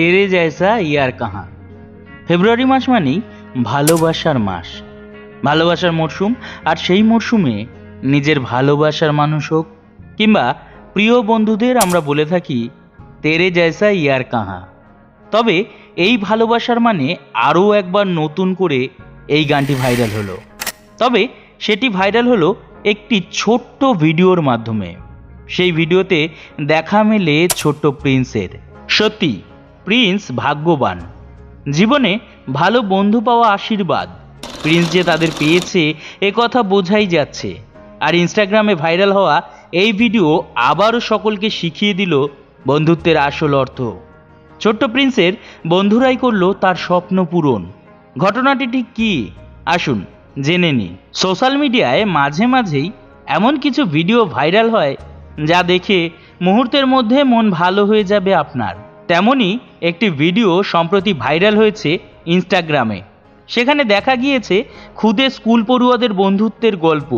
তেরে জয়সা ইয়ার কাহা ফেব্রুয়ারি মাস মানেই ভালোবাসার মাস ভালোবাসার মরশুম আর সেই মরশুমে নিজের ভালোবাসার মানুষ হোক কিংবা প্রিয় বন্ধুদের আমরা বলে থাকি তেরে জয়সা ইয়ার কাহা তবে এই ভালোবাসার মানে আরও একবার নতুন করে এই গানটি ভাইরাল হলো তবে সেটি ভাইরাল হলো একটি ছোট্ট ভিডিওর মাধ্যমে সেই ভিডিওতে দেখা মেলে ছোট্ট প্রিন্সের। সত্যি প্রিন্স ভাগ্যবান। জীবনে ভালো বন্ধু পাওয়া আশীর্বাদ। প্রিন্স যে তাদের পেয়েছে, এ কথা বোঝাই যাচ্ছে। আর ইনস্টাগ্রামে ভাইরাল হওয়া এই ভিডিও আবারও সকলকে শিখিয়ে দিল বন্ধুত্বের আসল অর্থ। ছোট্ট প্রিন্সের বন্ধুরাই করল তার স্বপ্ন পূরণ। ঘটনাটি ঠিক কি? আসুন জেনে নিই সোশ্যাল মিডিয়ায় মাঝে মাঝেই এমন কিছু ভিডিও ভাইরাল হয়, যা দেখে মুহূর্তের মধ্যে মন ভালো হয়ে যাবে আপনার। তেমনই একটি ভিডিও সম্প্রতি ভাইরাল হয়েছে ইনস্টাগ্রামে। সেখানে দেখা গিয়েছে খুদে স্কুল পড়ুয়াদের বন্ধুত্বের গল্প।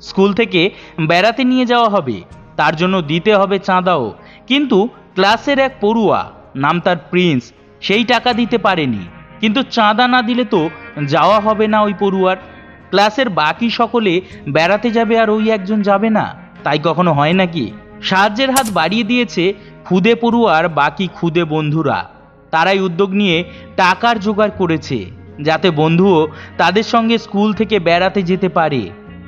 স্কুল থেকে বেড়াতে নিয়ে যাওয়া হবে, তার জন্য দিতে হবে চাঁদাও। কিন্তু ক্লাসের এক পড়ুয়া, নাম তার প্রিন্স, সেই টাকা দিতে পারেনি। কিন্তু চাঁদা না দিলে তো যাওয়া হবে না ওই পড়ুয়ার। ক্লাসের বাকি সকলে বেড়াতে যাবে আর ওই একজন যাবে না, তাই কখনো হয় নাকি? সাহায্যের হাত বাড়িয়ে দিয়েছে খুদে পড়ুয়ার বাকি খুদে বন্ধুরা। তারাই উদ্যোগ নিয়ে টাকার জোগাড় করেছে, যাতে বন্ধুও তাদের সঙ্গে স্কুল থেকে বেড়াতে যেতে পারে।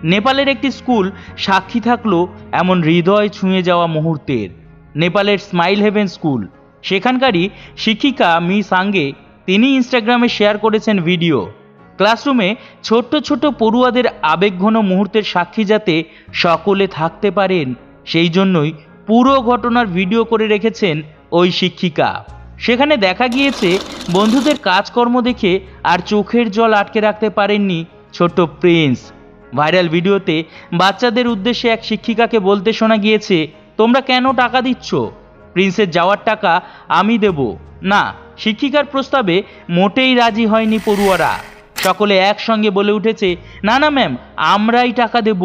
নেপালের একটি স্কুল সাক্ষী থাকল এমন হৃদয় ছুঁয়ে যাওয়া মুহূর্তের। নেপালের স্মাইল হেভেন স্কুল। সেখানকারই শিক্ষিকা মি সাঙ্গে তিনি ইনস্টাগ্রামে শেয়ার করেছেন ভিডিও। ক্লাসরুমে ছোট্ট ছোট পড়ুয়াদের আবেগঘন মুহূর্তের সাক্ষী যাতে সকলে থাকতে পারেন। সেই জন্যই পুরো ঘটনার ভিডিও করে রেখেছেন ওই শিক্ষিকা। সেখানে দেখা গিয়েছে, বন্ধুদের কাজকর্ম দেখে আর চোখের জল আটকে রাখতে পারেননি ছোট্ট প্রিন্স। ভাইরাল ভিডিওতে বাচ্চাদের উদ্দেশ্যে এক শিক্ষিকাকে বলতে শোনা গিয়েছে, তোমরা কেন টাকা দিচ্ছ? প্রিন্সের যাওয়ার টাকা আমি দেব। না, শিক্ষিকার প্রস্তাবে মোটেই রাজি হয়নি পড়ুয়ারা। সকলে একসঙ্গে বলে উঠেছে, না না ম্যাম, আমরাই টাকা দেব।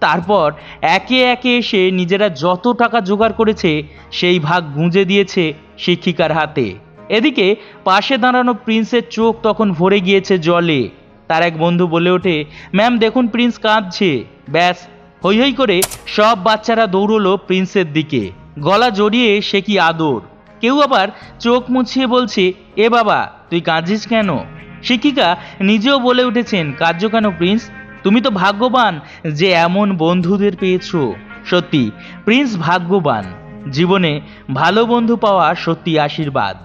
তারপর একে একে এসে নিজেরা যত টাকা জোগাড় করেছে, সেই ভাগ গুঁজে দিয়েছে শিক্ষিকার হাতে। এদিকে পাশে দাঁড়ানো প্রিন্সের চোখ তখন ভরে গিয়েছে জলে। তার এক বন্ধু বলে ওঠে, ম্যাম, দেখুন, প্রিন্স কাঁদছে। ব্যাস হই হই করে সব বাচ্চারা দৌড়লো প্রিন্সের দিকে। গলা জড়িয়ে সে কি আদর। কেউ আবার চোখ মুছিয়ে বলছে, এ বাবা, তুই কাঁদছিস কেন? শিক্ষিকা নিজেও বলে উঠেছেন কার্য কেন প্রিন্স? তুমি তো ভাগ্যবান যে এমন বন্ধুদের পেয়েছ। সত্যি, প্রিন্স ভাগ্যবান। জীবনে ভালো বন্ধু পাওয়া সত্যি আশীর্বাদ।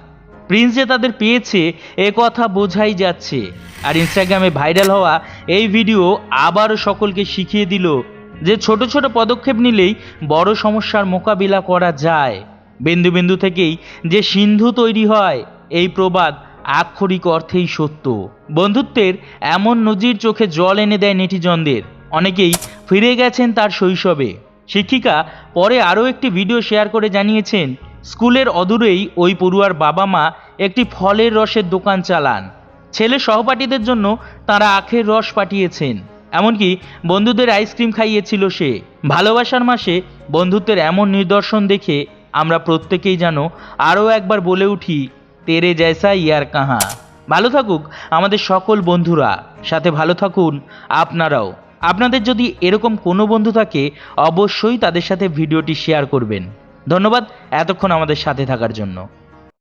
প্রিন্স যে তাদের পেয়েছে, এ কথা বোঝাই যাচ্ছে। আর ইনস্টাগ্রামে ভাইরাল হওয়া এই ভিডিও আবারও সকলকে শিখিয়ে দিল যে ছোট ছোট পদক্ষেপ নিলেই বড় সমস্যার মোকাবিলা করা যায়। বিন্দু বিন্দু থেকেই যে সিন্ধু তৈরি হয়, এই প্রবাদ আক্ষরিক অর্থেই সত্য। বন্ধুত্বের এমন নজির চোখে জল এনে দেয় নেটিজনদের। অনেকেই ফিরে গেছেন তার শৈশবে। শিক্ষিকা পরে আরও একটি ভিডিও শেয়ার করে জানিয়েছেন, স্কুলের অদূরেই ওই পড়ুয়ার বাবা মা একটি ফলের রসের দোকান চালান। ছেলে সহপাঠীদের জন্য তারা আখের রস পাঠিয়েছেন। এমনকি বন্ধুদের আইসক্রিম খাইয়েছিল সে। ভালোবাসার মাসে বন্ধুত্বের এমন নিদর্শন দেখে আমরা প্রত্যেকেই যেন আরও একবার বলে উঠি তেরে জয়সা ইয়ার কাহা। ভালো থাকুক আমাদের সকল বন্ধুরা। সাথে ভালো থাকুন আপনারাও। আপনাদের যদি এরকম কোনো বন্ধু থাকে, অবশ্যই তাদের সাথে ভিডিওটি শেয়ার করবেন। ধন্যবাদ এতক্ষণ আমাদের সাথে থাকার জন্য।